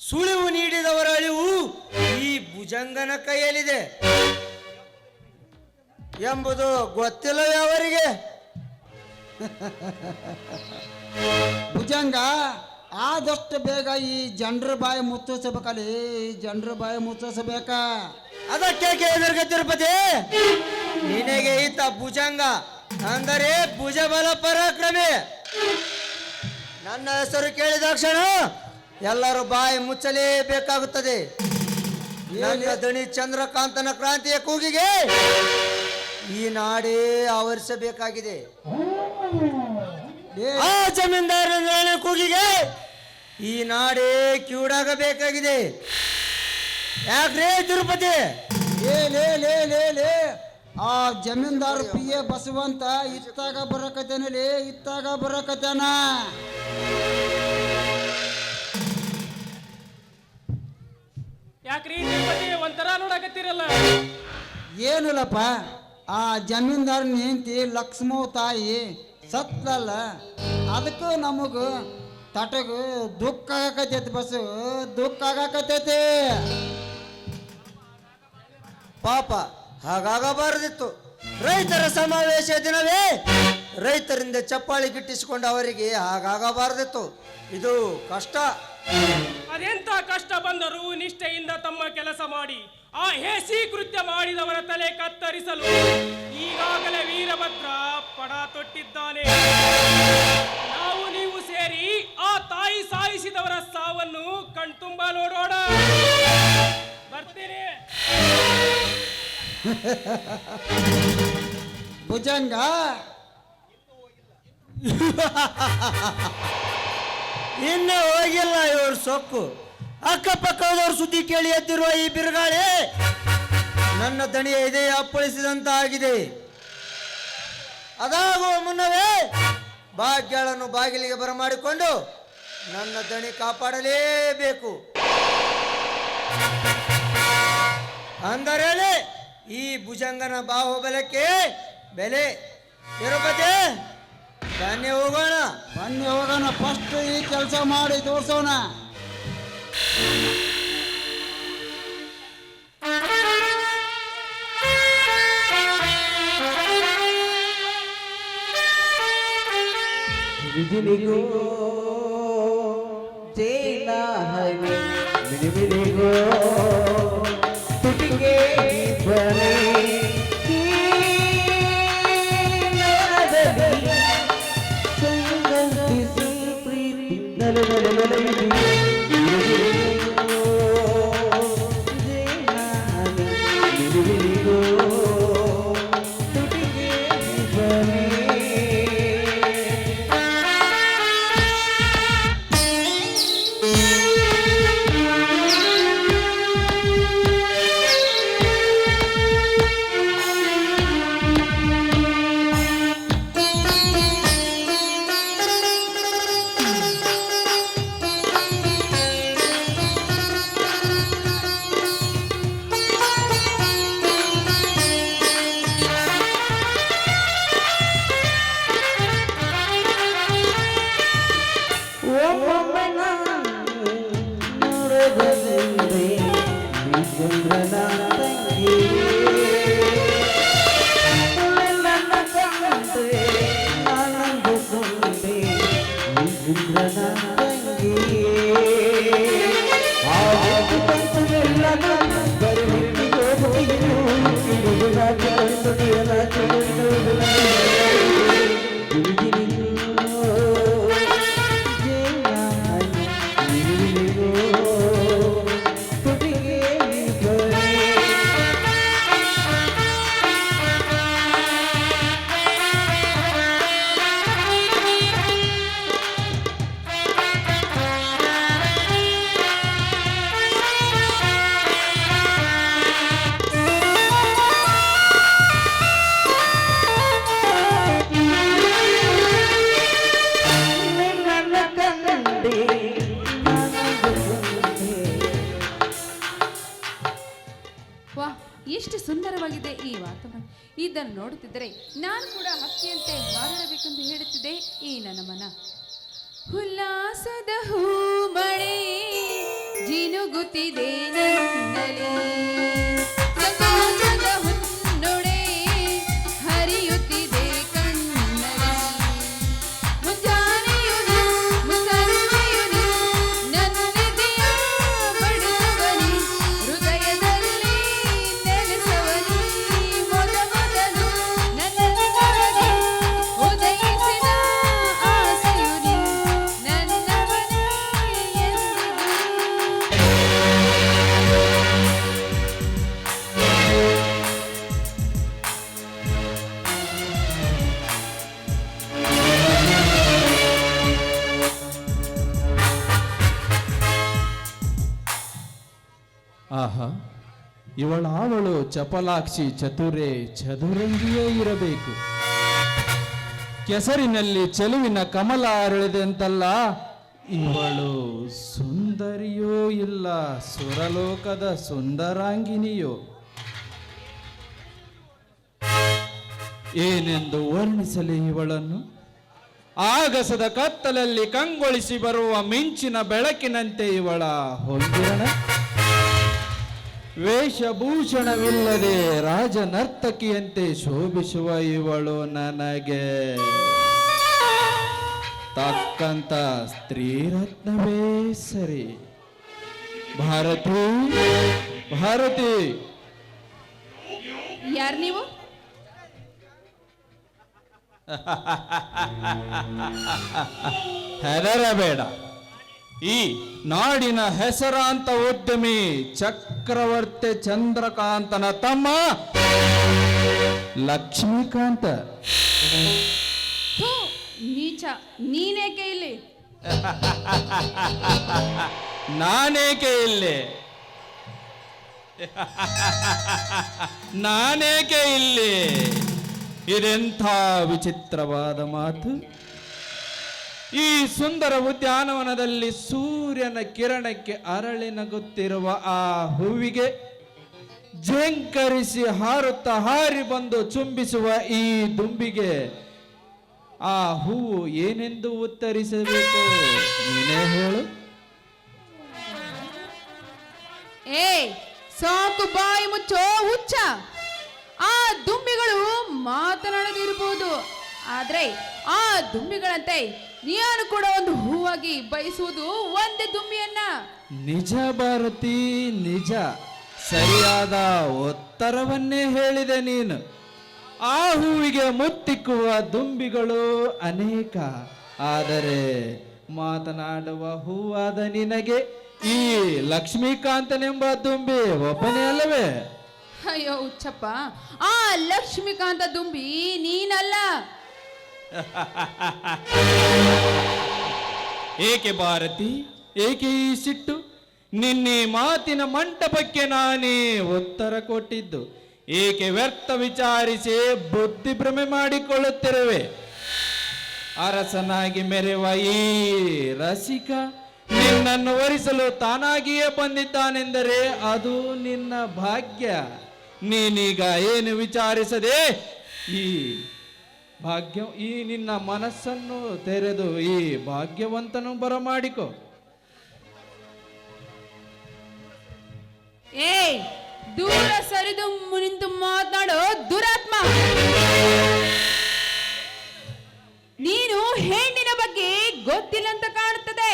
ಸುಳಿವು ನೀಡಿದವರ ಅಳಿವು ಈ ಭುಜಂಗನ ಕೈಯಲ್ಲಿದೆ. ಎಂಬುದು ಗೊತ್ತಿಲ್ಲ ಅವರಿಗೆ? ಭುಜಂಗ, ಆದಷ್ಟು ಬೇಗ ಈ ಜನರ ಬಾಯಿ ಮುಚ್ಚಿಸಬೇಕಲ್ಲಿ ಜನರ ಬಾಯಿ ಮುಚ್ಚಿಸಬೇಕ? ಅದಕ್ಕೆ ಕೇಳಿದ್ರೆ ತಿರುಪತಿ, ನಿನಗೆ ಈತ ಭುಜಂಗ ಅಂದರೆ ಭುಜಬಲ ಪರಾಕ್ರಮಿ. ನನ್ನ ಹೆಸರು ಕೇಳಿದ ಕ್ಷಣ ಎಲ್ಲರೂ ಬಾಯಿ ಮುಚ್ಚಲೇಬೇಕಾಗುತ್ತದೆ ನನ್ನ ದಣಿ ಚಂದ್ರಕಾಂತನ ಕ್ರಾಂತಿಯ ಕೂಗಿಗೆ ಈ ನಾಡೇ ಆವರಿಸಬೇಕಾಗಿದೆ. ಆ ಜಮೀನ್ದಾರನ ಕೂಗಿಗೆ ಈ ನಾಡೇ ಕ್ಯೂಡಾಗಬೇಕಾಗಿದೆ ಯಾಕ್ರೇ ತಿರುಪತಿ? ಲೇ ಲೇ ಲೇ ಲೇ ಲೇ ಆ ಜಮೀನ್ದಾರ್ ಪಿ ಎ ಬಸವಂತ ಇತ್ತಾಗ ಬರಕತೇನಲ್ಲಿ ಲೇ ಇತ್ತಾಗ ಬರಕತ್ತೇನ ಯಾಕ್ರಿ ತಿರುಪತಿ ಒಂಥರ ನೋಡಕತ್ತೀರಲ್ಲ? ಏನಿಲ್ಲಪ್ಪ ಆ ಜಮೀನ್ದಾರ ನಿಂತಿ ಲಕ್ಷ್ಮೋ ತಾಯಿ ಸತ್ತಲ್ಲ ಅದಕ್ಕೂ ನಮಗ ತಟಗ ದುಃಖ ಆಗಕತ್ತೈತಿ ಬಸ್ಸು ದುಃಖ ಆಗಕತ್ತೈತಿ. ಪಾಪ ಹಾಗಾಗಬಾರದಿತ್ತು ರೈತರ ಸಮಾವೇಶ ದಿನವೇ ರೈತರಿಂದ ಚಪ್ಪಾಳಿ ಗಿಟ್ಟಿಸಿಕೊಂಡು ಅವರಿಗೆ ಹಾಗಾಗಬಾರದಿತ್ತು ಇದು ಕಷ್ಟ. ಅದೆಂತ ಕಷ್ಟ ಬಂದರೂ ನಿಷ್ಠೆಯಿಂದ ತಮ್ಮ ಕೆಲಸ ಮಾಡಿ ಆ ಹೇಸಿ ಕೃತ್ಯ ಮಾಡಿದವರ ತಲೆ ಕತ್ತರಿಸಲು ಈಗಾಗಲೇ ವೀರಭದ್ರ ಪಡ ತೊಟ್ಟಿದ್ದಾನೆ. ನಾವು ನೀವು ಸೇರಿ ಆ ತಾಯಿ ಸಾಯಿಸಿದವರ ಸಾವನ್ನು ಕಣ್ತುಂಬ ನೋಡೋಣ. ಬರ್ತೀರಿ ಭುಜಂಗ? ಇನ್ನೂ ಹೋಗಿಲ್ಲ ಇವ್ರ ಸೊಕ್ಕು. ಅಕ್ಕಪಕ್ಕದವ್ರ ಸುದ್ದಿ ಕೇಳಿ ಎದ್ದಿರುವ ಈ ಬಿರುಗಾಳಿ ನನ್ನ ದಣಿಯ ಇದೇ ಅಪ್ಪಳಿಸಿದಂತ ಆಗಿದೆ ಅದಾಗುವ ಮುನ್ನವೇ ಭಾಗ್ಯಗಳನ್ನು ಬಾಗಿಲಿಗೆ ಬರಮಾಡಿಕೊಂಡು ನನ್ನ ದಣಿ ಕಾಪಾಡಲೇಬೇಕು. ಅಂದರೆ ಈ ಭುಜಂಗನ ಬಾಹುಬಲಕ್ಕೆ ಬೆಲೆ ತಿರುಪತಿ ಬನ್ನಿ ಹೋಗೋಣ. ಬನ್ನಿ ಹೋಗೋಣ. ಫಸ್ಟ್ ಈ ಕೆಲಸ ಮಾಡಿ ತೋರ್ಸೋಣ. ಬಿಜಿಲಿಗೋ ಜೈಲ ಹನಿ ಬಿಡಿಬಿಡಿಗೋ ತುಟಿಗೆ செல்வே ನೋಡುತ್ತಿದ್ದರೆ ನಾನು ಕೂಡ ಹಕ್ಕಿಯಂತೆ ಮಾರಾಡಬೇಕೆಂದು ಹೇಳುತ್ತಿದೆ ಈ ನನ್ನ ಮನ. ಉಲ್ಲಾಸದ ಹೂ ಮಳೆ ಜಿನುಗುತ್ತಿದೆ ನನ್ನಲ್ಲಿ. ಇವಳಾವಳು ಚಪಲಾಕ್ಷಿ ಚತುರೆ ಚದುರಂಗಿಯೇ ಇರಬೇಕು. ಕೆಸರಿನಲ್ಲಿ ಚೆಲುವಿನ ಕಮಲ ಅರಳಿದೆಂತಲ್ಲ? ಇವಳು ಸುಂದರಿಯೋ ಇಲ್ಲ ಸುರಲೋಕದ ಸುಂದರಾಂಗಿನಿಯೋ. ಏನೆಂದು ವರ್ಣಿಸಲಿ ಇವಳನ್ನು? ಆಗಸದ ಕತ್ತಲಲ್ಲಿ ಕಂಗೊಳಿಸಿ ಬರುವ ಮಿಂಚಿನ ಬೆಳಕಿನಂತೆ ಇವಳ ಹೊಂದಿರಣ? ವೇಷಭೂಷಣವಿಲ್ಲದೆ ರಾಜನರ್ತಕಿಯಂತೆ ಶೋಭಿಸುವ ಇವಳು ನನಗೆ. ತಕ್ಕಂತ ಸ್ತ್ರೀರತ್ನವೇ ಸರಿ. ಭಾರತಿ ಭಾರತಿ. ಯಾರು ನೀವು? ಹೆದರಬೇಡ. ಈ ನಾಡಿನ ಹೆಸರಾಂತ ಉದ್ಯಮಿ ಚಕ್ರವರ್ತಿ ಚಂದ್ರಕಾಂತನ ತಮ್ಮ ಲಕ್ಷ್ಮೀಕಾಂತ. ನೀಚ ನೀನೇಕೆ ಇಲ್ಲಿ? ನಾನೇಕೆ ಇಲ್ಲಿ? ನಾನೇಕೆ ಇಲ್ಲಿ? ಇದೆಂಥ ವಿಚಿತ್ರವಾದ ಮಾತು. ಈ ಸುಂದರ ಉದ್ಯಾನವನದಲ್ಲಿ ಸೂರ್ಯನ ಕಿರಣಕ್ಕೆ ಅರಳಿ ನಗುತ್ತಿರುವ ಆ ಹೂವಿಗೆ ಜೇಂಕರಿಸಿ ಹಾರುತ್ತ ಹಾರಿ ಬಂದು ಚುಂಬಿಸುವ ಈ ದುಂಬಿಗೆ ಆ ಹೂವು ಏನೆಂದು ಉತ್ತರಿಸಬೇಕು? ನೀನೇ ಹೇಳು. ಏ ಸಾಕು ಬಾಯಿ ಮುಚ್ಚೋ ಹುಚ್ಚ. ಆ ದುಂಬಿಗಳು ಮಾತನಾಡದಿರಬಹುದು ಆದ್ರೆ ಆ ದುಂಬಿಗಳಂತೆ ನೀನು ಕೂಡ ಒಂದು ಹೂವಾಗಿ ಬಯಸುವುದು ಒಂದೇ ದುಮ್ಮಿಯನ್ನ ನಿಜ ಭಾರತಿ ನಿಜ. ಸರಿಯಾದ ಉತ್ತರವನ್ನೇ ಹೇಳಿದೆ ನೀನು. ಆ ಹೂವಿಗೆ ಮುತ್ತಿಕ್ಕುವ ದುಂಬಿಗಳು ಅನೇಕ. ಆದರೆ ಮಾತನಾಡುವ ಹೂವಾದ ನಿನಗೆ ಈ ಲಕ್ಷ್ಮೀಕಾಂತನೆಂಬ ದುಂಬಿ ಒಬ್ಬನೇ ಅಲ್ಲವೇ? ಅಯ್ಯೋ ಹುಚ್ಚಪ್ಪ ಆ ಲಕ್ಷ್ಮೀಕಾಂತ ದುಂಬಿ ನೀನಲ್ಲ. ಏಕೆ ಭಾರತಿ? ಏಕೆ ಈ ಸಿಟ್ಟು? ನಿನ್ನೆ ಮಾತಿನ ಮಂಟಪಕ್ಕೆ ನಾನೇ ಉತ್ತರ ಕೊಟ್ಟಿದ್ದು. ಏಕೆ ವ್ಯರ್ಥ ವಿಚಾರಿಸಿ ಬುದ್ಧಿ ಭ್ರಮೆ ಮಾಡಿಕೊಳ್ಳುತ್ತಿರುವೆ? ಅರಸನಾಗಿ ಮೆರೆವ ಈ ರಸಿಕ ನಿನ್ನನ್ನು ವರಿಸಲು ತಾನಾಗಿಯೇ ಬಂದಿದ್ದಾನೆಂದರೆ ಅದು ನಿನ್ನ ಭಾಗ್ಯ. ನೀನೀಗ ಏನು ವಿಚಾರಿಸದೆ ಈ ಭಾಗ್ಯ, ಈ ನಿನ್ನ ಮನಸ್ಸನ್ನು ತೆರೆದು, ಈ ಭಾಗ್ಯವಂತನು ಬರಮಾಡಿಕೊ. ಏ, ದೂರ ಸರಿದು ನಿಂತು ಮಾತನಾಡೋ, ದುರಾತ್ಮ. ನೀನು ಹೆಣ್ಣಿನ ಬಗ್ಗೆ ಗೊತ್ತಿಲ್ಲ ಅಂತ ಕಾಣುತ್ತದೆ.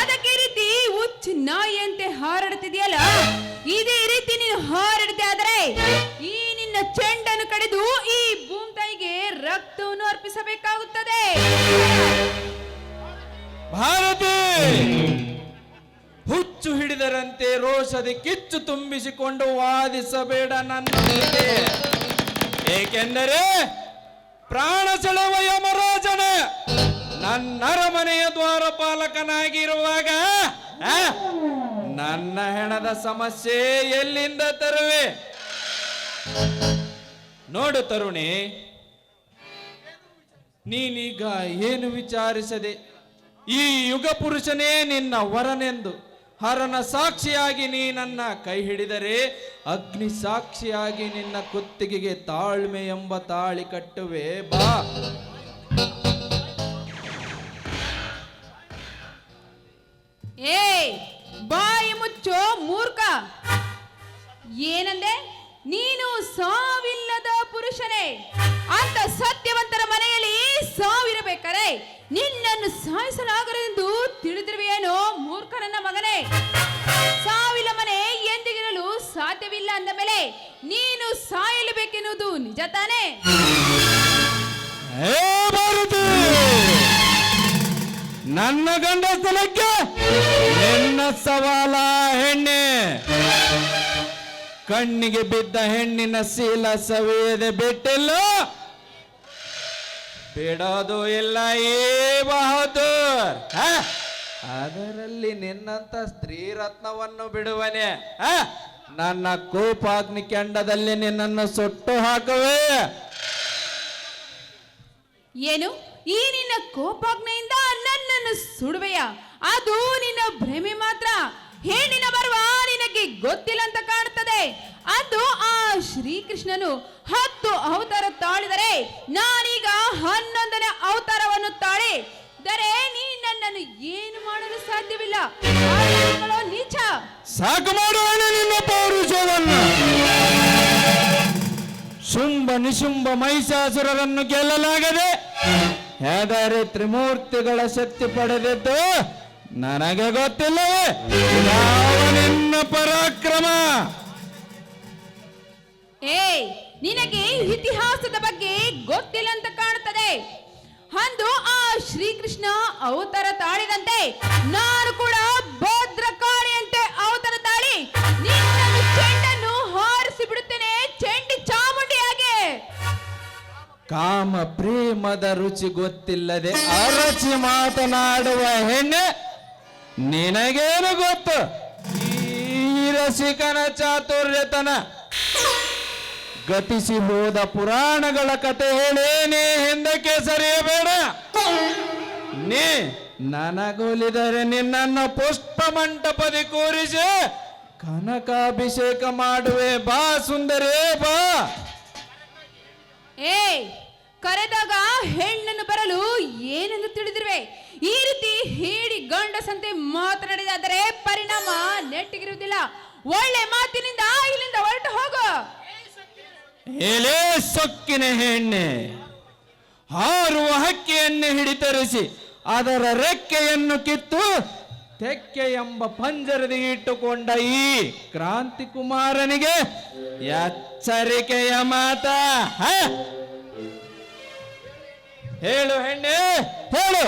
ಅದಕ್ಕೆ ರೀತಿ ಹುಚ್ಚ ನಾಯಿಯಂತೆ ಹಾರಾಡುತ್ತಿದೆಯಲ್ಲ? ಇದೇ ರೀತಿ ನೀನು ಹಾರಾಡದೆ ಆದರೆ ಈ ನಿನ್ನ ಚೆಂಡನ್ನು ಕಡಿದು ರಕ್ತವನ್ನು ಅರ್ಪಿಸಬೇಕಾಗುತ್ತದೆ. ಭಾರತಿ! ಹುಚ್ಚು ಹಿಡಿದರಂತೆ ರೋಷದಿ ಕಿಚ್ಚು ತುಂಬಿಸಿಕೊಂಡು ವಾದಿಸಬೇಡ ನನ್ನ ಏಕೆಂದರೆ ಪ್ರಾಣ ಸೆಳೆವ ಯಮರಾಜನ ನನ್ನ ಅರಮನೆಯ ದ್ವಾರಪಾಲಕನಾಗಿರುವಾಗ ಆ, ನನ್ನ ಹೆಣದ ಸಮಸ್ಯೆ ಎಲ್ಲಿಂದ ತರುವೆ? ನೋಡು ತರುಣಿ ನೀನೀಗ ಏನು ವಿಚಾರಿಸದೆ ಈ ಯುಗ ಪುರುಷನೇ ನಿನ್ನ ವರನೆಂದು ಹರನ ಸಾಕ್ಷಿಯಾಗಿ ನೀ ನನ್ನ ಕೈ ಹಿಡಿದರೆ ಅಗ್ನಿ ಸಾಕ್ಷಿಯಾಗಿ ನಿನ್ನ ಕುತ್ತಿಗೆಗೆ ತಾಳ್ಮೆ ಎಂಬ ತಾಳಿ ಕಟ್ಟುವೆ. ಬಾ. ಏ ಬಾಯಿ ಏನಂದೆ? ನೀನು ಸಾವಿಲ್ಲದ ಪುರುಷನೇ. ಅಂತ ಸತ್ಯವಂತರ ಸಾವಿರಬೇಕಾರೆ? ನಿನ್ನನ್ನು ಸಾಯಿಸಲಾಗರೆಂದು ತಿಳಿದಿರುವೆಯೇನೋ ಮೂರ್ಖನನ್ನ ಮಗನೇ? ಸಾವಿನ ಮನೆ ಎಂದಿಗಿರಲು ಸಾಧ್ಯವಿಲ್ಲ ಅಂದ ಮೇಲೆ ನೀನು ಸಾಯಲಬೇಕೆನ್ನುವುದು ನಿಜ ತಾನೇ? ನನ್ನ ಗಂಡ ಸ್ಥಳಕ್ಕೆ ನಿನ್ನ ಸವಾಲ ಹೆಣ್ಣೆ. ಕಣ್ಣಿಗೆ ಬಿದ್ದ ಹೆಣ್ಣಿನ ಸೀಲ ಸವಿಯದೆ ಬಿಟ್ಟಿಲ್ಲ. ಬಿಡೋದು ಇಲ್ಲ ಏ ಬಹದ್ದೂರ್? ಅದರಲ್ಲಿ ನಿನ್ನಂತ ಸ್ತ್ರೀ ರತ್ನವನ್ನು ಬಿಡುವನೆ? ನನ್ನ ಕೋಪಾಗ್ನಿ ಕೆಂಡದಲ್ಲಿ ನಿನ್ನನ್ನು ಸುಟ್ಟು ಹಾಕುವೆ. ಏನು? ಈ ನಿನ್ನ ಕೋಪಾಗ್ನೆಯಿಂದ ನನ್ನನ್ನು ಸುಡುವೆಯ? ಅದು ನಿನ್ನ ಭ್ರಮೆ ಮಾತ್ರ. ಹೇಳಿನ ಬರುವ ನಿನಗೆ ಗೊತ್ತಿಲ್ಲ ಅಂತ ಕಾಣುತ್ತದೆ. ಅದು ಆ ಶ್ರೀಕೃಷ್ಣನು ಹತ್ತು ಅವತಾರ ತಾಳಿದರೆ ನಾನೀಗ ಹನ್ನೊಂದನೇ ಅವತಾರವನ್ನು ತಾಳಿ ದರೆ ನೀ ನನ್ನನ್ನು ಏನು ಮಾಡಲು ಸಾಧ್ಯವಿಲ್ಲ? ನೀಚ. ಸಾಕು ಮಾಡುವ ನಿನ್ನ ಪೌರುಷವನ್ನು ಶುಂಭ ನಿಶುಂಭ ಮಹಿಷಾಸುರರನ್ನು ಗೆಲ್ಲಲಾಗದೆ ಆದರೆ ತ್ರಿಮೂರ್ತಿಗಳ ಶಕ್ತಿ ಪಡೆದಿದ್ದು ನನಗೆ ಗೊತ್ತಿಲ್ಲ ಯಾವ ನಿನ್ನ ಪರಾಕ್ರಮ? ಏಯ್ ನಿನಗೆ ಇತಿಹಾಸದ ಬಗ್ಗೆ ಗೊತ್ತಿಲ್ಲ ಅಂತ ಕಾಣುತ್ತದೆ. ಅಂದು ಆ ಶ್ರೀಕೃಷ್ಣ ಅವತರ ತಾಳಿದಂತೆ ನಾನು ಕೂಡ ಭದ್ರಕಾಳಿಯಂತೆ ಅವತರ ತಾಳಿ ನಿನ್ನನ್ನು ಚೆಂಡನ್ನು ಹಾರಿಸಿ ಬಿಡುತ್ತೇನೆ ಚೆಂಡಿ ಚಾಮುಂಡಿಯಾಗೆ. ಕಾಮ ಪ್ರೇಮದ ರುಚಿ ಗೊತ್ತಿಲ್ಲದೆ ಅರಚಿ ಮಾತನಾಡುವ ಹೆಣ್ಣೆ ನಿನಗೇನು ಗೊತ್ತು? ಈ ರಸಿಕನ ಚಾತುರ್ಯತನ. ಗತಿಸಿ ಹೋದ ಪುರಾಣಗಳ ಕತೆ ಹೇಳೇನೆ ಹಿಂದಕ್ಕೆ ಸರಿಯಬೇಡ. ನೀ ನನಗೊಲಿದರೆ ನಿನ್ನನ್ನು ಪುಷ್ಪ ಮಂಟಪದಿ ಕೂರಿಸಿ ಕನಕಾಭಿಷೇಕ ಮಾಡುವೆ ಬಾ ಸುಂದರೇ ಬಾ. ಏ ಕರೆದಾಗ ಹೆಣ್ಣನ್ನು ಬರಲು ಏನೆಂದು ತಿಳಿದಿರುವೆ? ಈ ರೀತಿ ಹೇಳಿ ಗಂಡಸಂತೆ ಮಾತನಾಡಿದಾದರೆ ಪರಿಣಾಮ ನೆಟ್ಟಿಗಿರುವುದಿಲ್ಲ. ಒಳ್ಳೆ ಮಾತಿನಿಂದ ಇಲ್ಲಿಂದ ಹೊರಟು ಹೋಗು. ಎಲೆ ಸೊಕ್ಕಿನ ಹೆಣ್ಣೆ ಹಾರುವ ಹಕ್ಕಿಯನ್ನು ಹಿಡಿತರಿಸಿ ಅದರ ರೆಕ್ಕೆಯನ್ನು ಕಿತ್ತು ತೆಕ್ಕೆ ಎಂಬ ಪಂಜರದಿ ಇಟ್ಟುಕೊಂಡ ಈ ಕ್ರಾಂತಿ ಕುಮಾರನಿಗೆ ಎಚ್ಚರಿಕೆಯ ಮಾತ? ಹೇಳು ಹೆಣ್ಣೆ, ಹೇಳು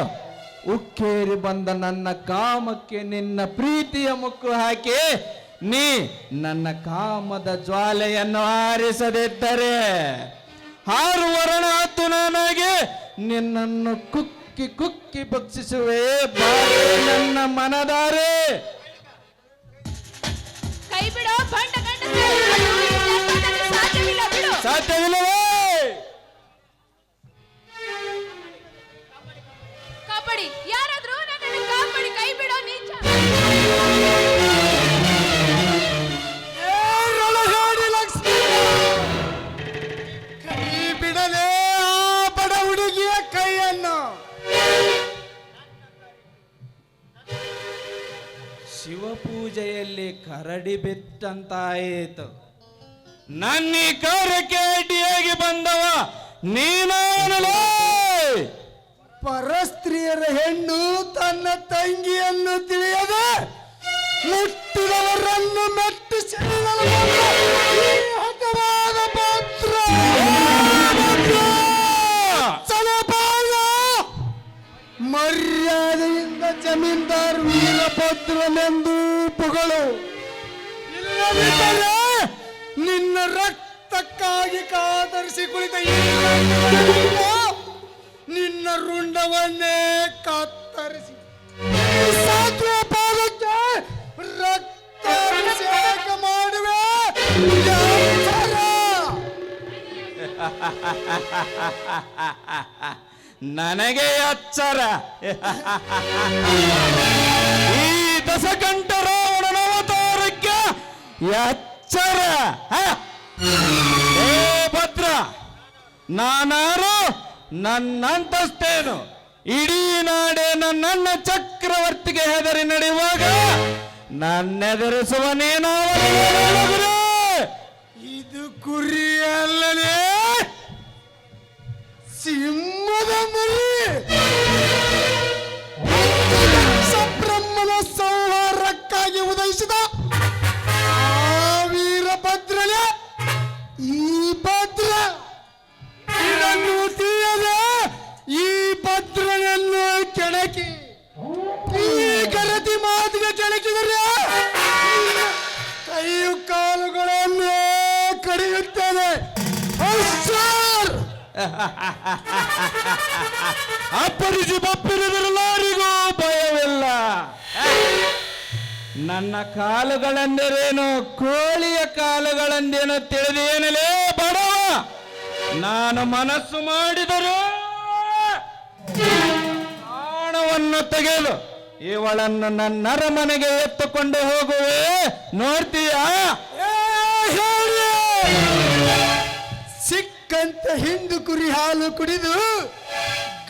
ಉಕ್ಕೇರಿ ಬಂದ ನನ್ನ ಕಾಮಕ್ಕೆ ನಿನ್ನ ಪ್ರೀತಿಯ ಮುಕ್ಕು ಹಾಕಿ ನೀ ನನ್ನ ಕಾಮದ ಜ್ವಾಲೆಯನ್ನು ಆರಿಸದಿದ್ದರೆ ಹಾರು ವರ್ಣ ಹತ್ತು ನಾನಾಗಿ ನಿನ್ನನ್ನು ಕುಕ್ಕಿ ಕುಕ್ಕಿ ಭಕ್ಷಿಸುವೆ. ಬಾರೆ ನನ್ನ ಮನದಾರೆ. ಕೈ ಶಿವಪೂಜೆಯಲ್ಲಿ ಕರಡಿ ಬಿತ್ತಂತಾಯಿತು ನನ್ನ ಈ ಕಾರ್ಯಕ್ಕೆ ಅಡ್ಡಿಯಾಗಿ ಬಂದವ? ನೀನಾನಲೇ! ಪರಸ್ತ್ರೀಯರ ಹೆಣ್ಣು ತನ್ನ ತಂಗಿಯನ್ನು ತಿಳಿಯದೆ ಮುಟ್ಟಿದವರನ್ನು ಮೆಟ್ಟಿಸಿ ಈ ಹಠವಾದ ಪಾತ್ರ. ಚಲಪಾಯ ಮರ್ಯಾದೆಯಿಂದ ಜಮೀನ್ದಾರ್ ವೀರಭದ್ರನೆಂದು ಪುಗಳು ಇಲ್ಲದಿದ್ದರೆ ನಿನ್ನ ರಕ್ತಕ್ಕಾಗಿ ಕಾದರಿಸಿ ಕುಳಿತ ನಿನ್ನ ರುಂಡವನ್ನೇ ಕತ್ತರಿಸಿ. ಈ ಸಾಧುವ ಪಾದಕ್ಕೆ ರಕ್ತಾಭಿಷೇಕ ಮಾಡುವೆ. ಯಾಚರ. ನನಗೆ ಅಚ್ಚರ. ಈ ದಶಕಂಠ ರಾವಣನ ಅವತಾರಕ್ಕೆ ಎಚ್ಚರ? ಏ ಭದ್ರ, ನಾನಾರು ನನ್ನಂತಸ್ತೇನು ಇಡೀ ನಾಡೆ ನನ್ನನ್ನ ಚಕ್ರವರ್ತಿಗೆ ಹೆದರಿ ನಡೆಯುವಾಗ ನನ್ನೆದುರಿಸುವ ಇದು ಕುರಿ ಮರಿ സിംഹം ಅಪ್ಪರಿಸಿ ಬಪ್ಪಿರಿದರಲಾರಿಗೂ ಭಯವಿಲ್ಲ. ನನ್ನ ಕಾಲುಗಳೆಂದರೇನು ಕೋಳಿಯ ಕಾಲುಗಳೆಂದೇನು ತಿಳಿದೇನಲೇ ಬಡವ? ನಾನು ಮನಸ್ಸು ಮಾಡಿದರೂ ಪ್ರಾಣವನ್ನು ತೆಗೆದು ಇವಳನ್ನು ನನ್ನರ ಮನೆಗೆ ಎತ್ತುಕೊಂಡು ಹೋಗುವೆ. ನೋಡ್ತೀಯಾ? ಸಿಕ್ಕಂತ ಹಿಂಡು ಕುರಿ ಹಾಲು ಕುಡಿದು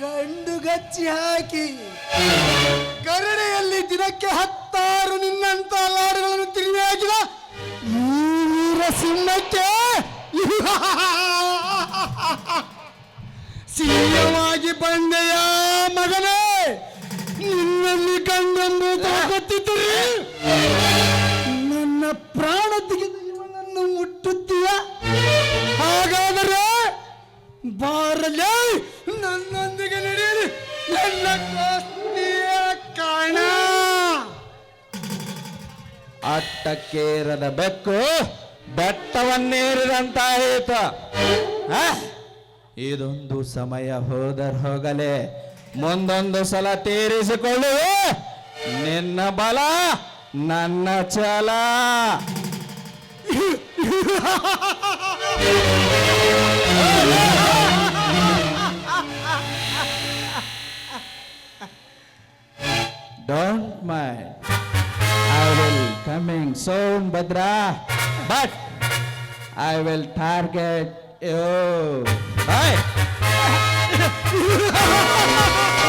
ಗಂಡು ಗಚ್ಚಿ ಹಾಕಿ ಗರಡೆಯಲ್ಲಿ ದಿನಕ್ಕೆ ಹತ್ತಾರು ನಿನ್ನಂತ ಲಾಡುಗಳನ್ನು ತಿರುಗಿ ಹಾಕಿದ ಮೂರ ಸಿಂಹಕ್ಕೆ. ಸಿಂಹವಾಗಿ ಬಂದೆಯ ಮಗನೇ, ನಿನ್ನಲ್ಲಿ ಗಂಡೆಂಬುದು ಗೊತ್ತಿದ್ದರೆ ನನ್ನ ಪ್ರಾಣ ತೆಗೆದು ಇವನನ್ನು ಮುಟ್ಟುತ್ತೀಯ. ಹಾಗಾದರೆ ಬಾರಲೇ ನನ್ನೊಂದಿಗೆ ನಡೆಯಲಿ. ನನ್ನ ಕಾಸ್ತಿಯ ಕಾಣ. ಅಟ್ಟಕ್ಕೇರದ ಬೆಕ್ಕು ಬೆಟ್ಟವನ್ನೇರಿದಂತಾಯಿತ? ಇದೊಂದು ಸಮಯ ಹೋದರ್ ಹೋಗಲೇ. ಮುಂದೊಂದು ಸಲ ತೀರಿಸಿಕೊಳ್ಳು ನಿನ್ನ ಬಲ, ನನ್ನ ಛಲ. Don't mind. I will coming soon, Badra. But I will target you. Bye.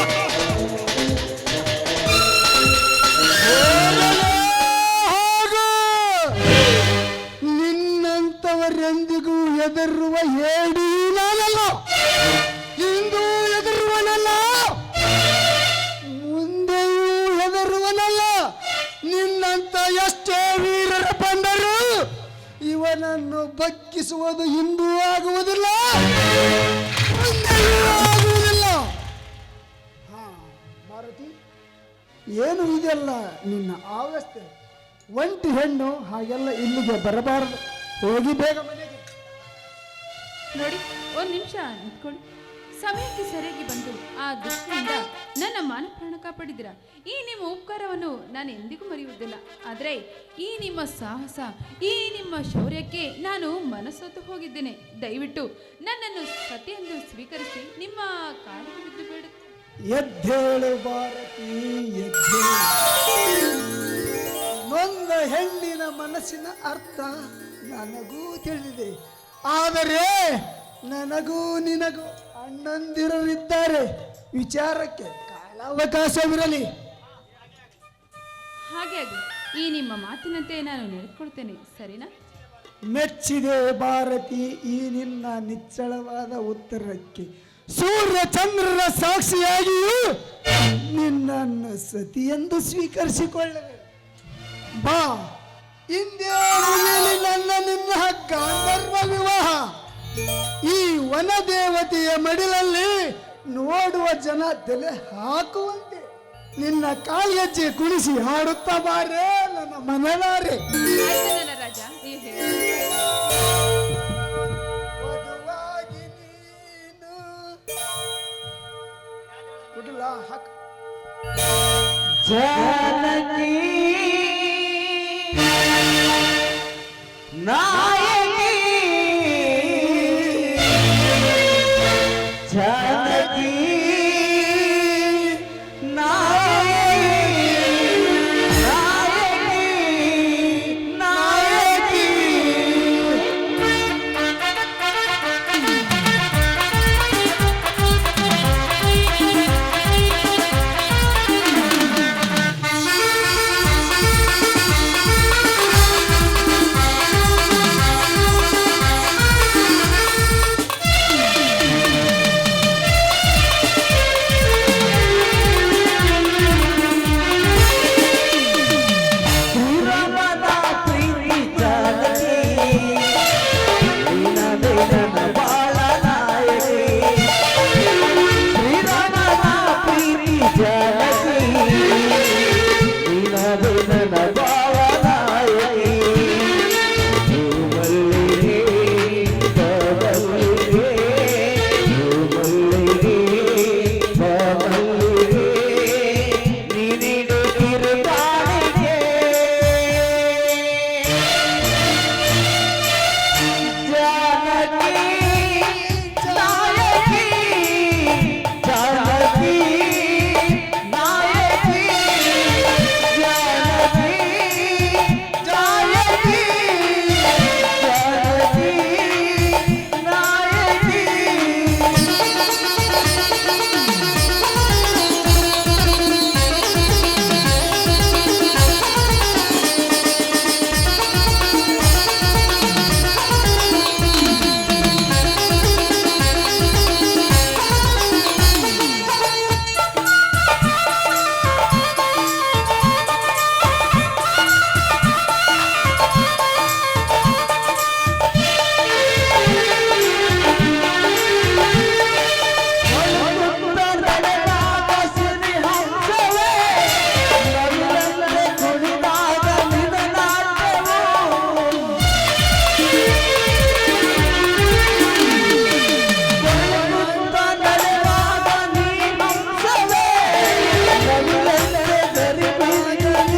ಹೆಣ್ಣು ಹಾಗೆಲ್ಲ ಇಲ್ಲಿಗೆ ಬರಬಾರದು. ಹೋಗಿ ಬೇಗ ಮನೆಗೆ. ನೋಡಿ ಒಂದು ನಿಮಿಷ ನಿಂತ್ಕೊಳ್ಳಿ. ಸಮಯಕ್ಕೆ ಸರಿಯಾಗಿ ಬಂದು ಆ ದುಃಖದಿಂದ ನನ್ನ ಮಾನ ಪ್ರಾಣ ಕಾಪಾಡಿದಿರ ಈ ನಿಮ್ಮ ಉಪಕಾರವನ್ನು ನಾನು ಎಂದಿಗೂ ಮರೆಯುವುದಿಲ್ಲ. ಆದರೆ ಈ ನಿಮ್ಮ ಸಾಹಸ ಈ ನಿಮ್ಮ ಶೌರ್ಯಕ್ಕೆ ನಾನು ಮನಸ್ಸೊತ್ತು ಹೋಗಿದ್ದೇನೆ. ದಯವಿಟ್ಟು ನನ್ನನ್ನು ಸತಿಯೆಂದು ಸ್ವೀಕರಿಸಿ ನಿಮ್ಮ ಕಾಲಿಗೆ ಬಿದ್ದು ಬೇಡ ಎದ್ದೇಳು ಭಾರತಿ ಎದ್ದೇಳು. ನೊಂದ ಹೆಣ್ಣಿನ ಮನಸ್ಸಿನ ಅರ್ಥ ನನಗೂ ತಿಳಿದಿದೆ. ಆದರೆ ನನಗೂ ನಿನಗೂ ಅಣ್ಣಂದಿರರಿದ್ದಾರೆ. ವಿಚಾರಕ್ಕೆ ಕಾಲಾವಕಾಶವಿರಲಿ. ಹಾಗೆ ಈ ನಿಮ್ಮ ಮಾತಿನಂತೆ ನಾನು ನೋಡ್ಕೊಳ್ತೇನೆ ಸರಿನಾ? ಮೆಚ್ಚಿದೆ ಭಾರತಿ ಈ ನಿನ್ನ ನಿಚ್ಚಳವಾದ ಉತ್ತರಕ್ಕೆ. ಸೂರ್ಯ ಚಂದ್ರರ ಸಾಕ್ಷಿಯಾಗಿಯೂ ನಿನ್ನನ್ನು ಸತಿಯೆಂದು ಸ್ವೀಕರಿಸಿಕೊಳ್ಳವೆ. ಬಾ. ಇಂದೇ ಮುಗಿಯಲಿ ನನ್ನ ನಿನ್ನ ಗಾಂಧರ್ವ ವಿವಾಹ ಈ ವನ ದೇವತೆಯ ಮಡಿಲಲ್ಲಿ ನೋಡುವ ಜನ ತಲೆ ಹಾಕುವಂತೆ. ನಿನ್ನ ಕಾಲ್ಗೆಜ್ಜೆ ಕುಣಿಸಿ ಹಾಡುತ್ತಾ ಬಾರೆ ನನ್ನ ಮನಲಾರೆ ಆಯ್ತು ನನ್ನ ರಾಜ ನೀವು ಹೇಳಿ. ವಧುವಾಗಿ ನೀನು. ಕುಡ್ಲ ಹಾಕ್. ಜಾನಕಿ. ನಾ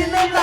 feeling like